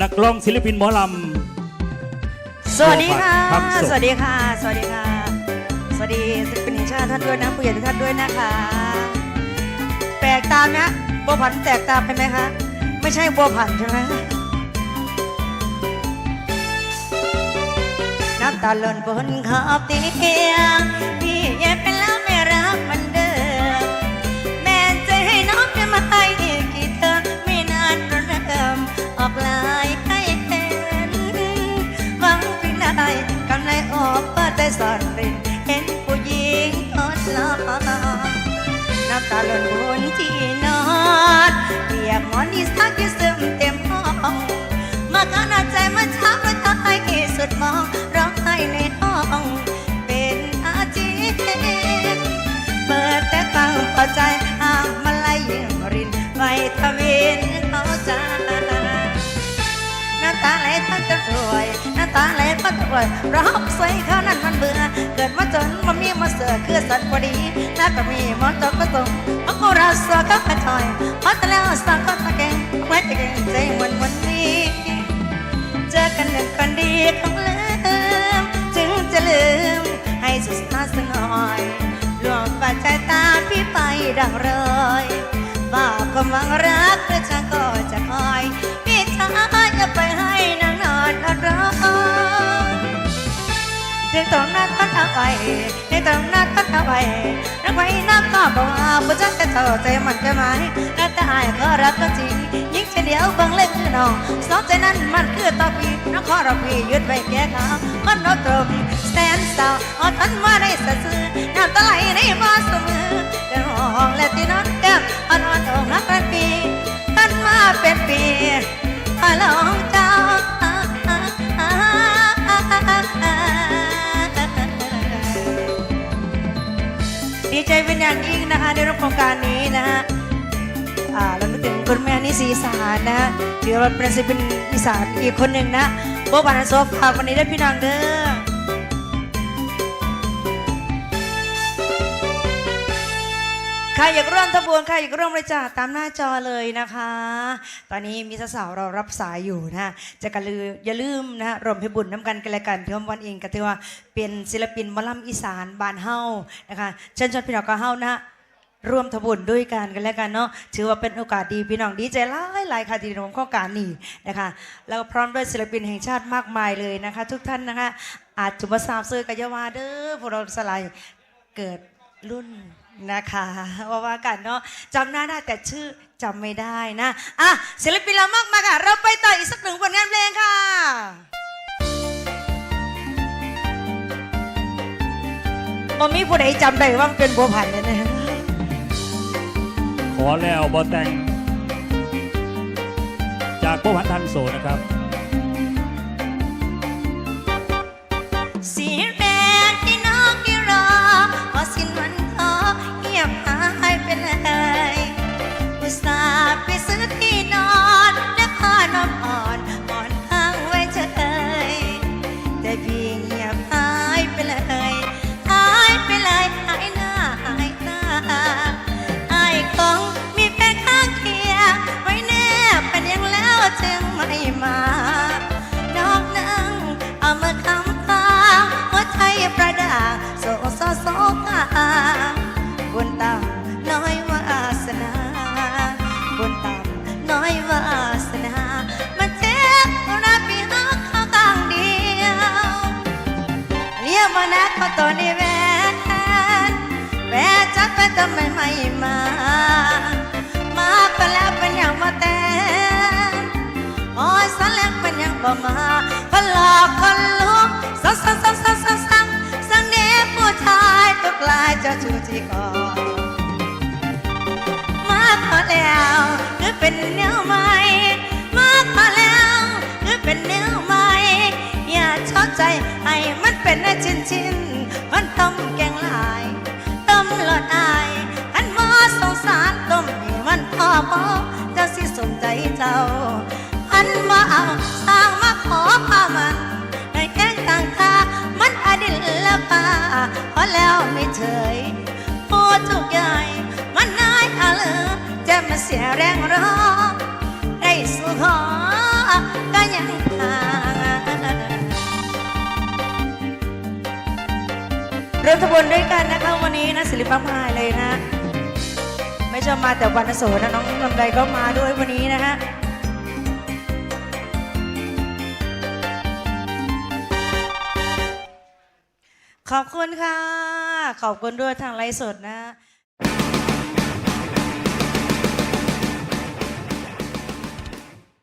นักร้องศิลปินหมอลสวัสดีค่ะครับสวัสดีสวัสดีค่ะ สวัสดีค่ะ สวัสดีศิลปินแห่งชาติท่านด้วยนะผู้ใหญ่ทุกท่านด้วยนะคะ แปลกตามนะบัวผันแตกตามไปไหมคะ ไม่ใช่บัวผันใช่ไหมน้ำตาหล่นบนขอบเตียง ที่นอนเรียกหมอนที่ซักที่ซึมเต็มห้องมาขนาดใจมาช้ำมันทำให้สุดมองร้องไห้ในห้อง เป็นอาจีเปิดแต่ฟังพอใจอางมาไล่ยิงรินไว้ทวิาตาไหลท่านจะรวยหน้าตาไหลท่านจะรวยรับใส่ข้านั้นมันเบื่อ เกิดมาจนมามีมาเสือคือสันพอดีหน้าก็มีมอนตกก็ตรงเอากูรักสักก็ถอยพอแต่แล้วสักก็ตะแกงไม่ตะแกงใจวันวันนี้ เจอกันหนึ่งคนดีของลืมจึงจะลืมให้สุดท้ายสักหน่อยหลวงปัจจัยตาพี่ไปดังรอยบ่าวกำลังรักเพื่อฉันก็จะคอย พี่ชายอย่าไปให้นางนอนรอจึงต้องนัดทัดเอาไว้จึงต้องนัดทัดเอาไว้รักไว้นักก็บอกว่าผู้ชายจะเท่าใจมันจะไหมและแต่อายก็รักก็จริงยิ่งเฉลียวบิ่งเล่นคือน้องสองใจนั้นมันคือต่อพี่น้องขอเราพี่ยึดไว้แก่เขามันโนตรงแสนเศร้าเอาทันมาได้สะซื้อน้ำตาไหลใน อย่างยิ่งนะคะในรับโครงการนี้นะฮะเราถึงคุณแม่นิสีอีสานนะเดี๋ยวเราเป็นศิลปินอีสานอีกคนหนึ่งนะโบบานโซฟาวันนี้ได้พี่น้องเด้อ ครอยากร่วมทบวนใครอยากร่วมบริจาคตามหน้าจอเลยนะคะ ตอนนี้มีสาวเรารับสายอยู่นะจะกันลืออย่าลืมนะรวมพิบุญน้ำกันกันและกันเพื่อวันเองก็ถือว่าเป็นศิลปินมอลำอีสานบานเฮานะคะเชิญชวนพี่น้องก็เฮานะร่วมทบุญด้วยกันกันแล้วกันเนาะถือว่าเป็นโอกาสดีพี่น้องดีใจหลายหลายค่ะที่ได้ร่วมโครงการนี้นะคะแล้วก็พร้อมด้วยศิลปินแห่งชาติมากมายเลยนะคะ ทุกท่านนะคะอาจจะมาทราบซื้อกัยาวาเด้อพวกเราสลายเกิดรุ่น นะคะว่าว่ากันเนาะจำหน้าได้แต่ชื่อจำไม่ได้นะอะศิลปินเรามากมายค่ะ เราไปต่ออีกสักหนึ่งผลงานเพลงค่ะบ่มีผู้ใดจำได้ว่าเป็นบัวผันเลยนะขอแล้วบอแต่ง จากพวกพันทันโสนะครับ ทำไมไม่มา มาก็แล้วเป็นอย่างมาแต่โอ้ยสันแล้วเป็นอย่างบ่มาพนหลอกคนลวงสังสังสังสังสังสังสังเนผู้ชายตกลายเจะชูที่ก่อนมาพอแล้วคือเป็นแนวใหม่มาพอแล้วคือเป็นแนวใหม่อย่าชอบใจให้มันเป็นในชิ้นชิ้นมันต้มแกงาแล้วไม่เฉยโอ้ทุกอย่มันนายอาเลอจะมาเสียแรงร้องได้สู้ขอก็ยังทางเริ่มทบวนด้วยกันนะคะวันนี้นะศิลปะมายเลยนะ ไม่ชอบมาแต่วันโสนะน้องลำไยก็มาด้วยวันนี้นะฮะ ขอบคุณค่ะ ขอบคุณด้วยทางไลฟ์สดนะ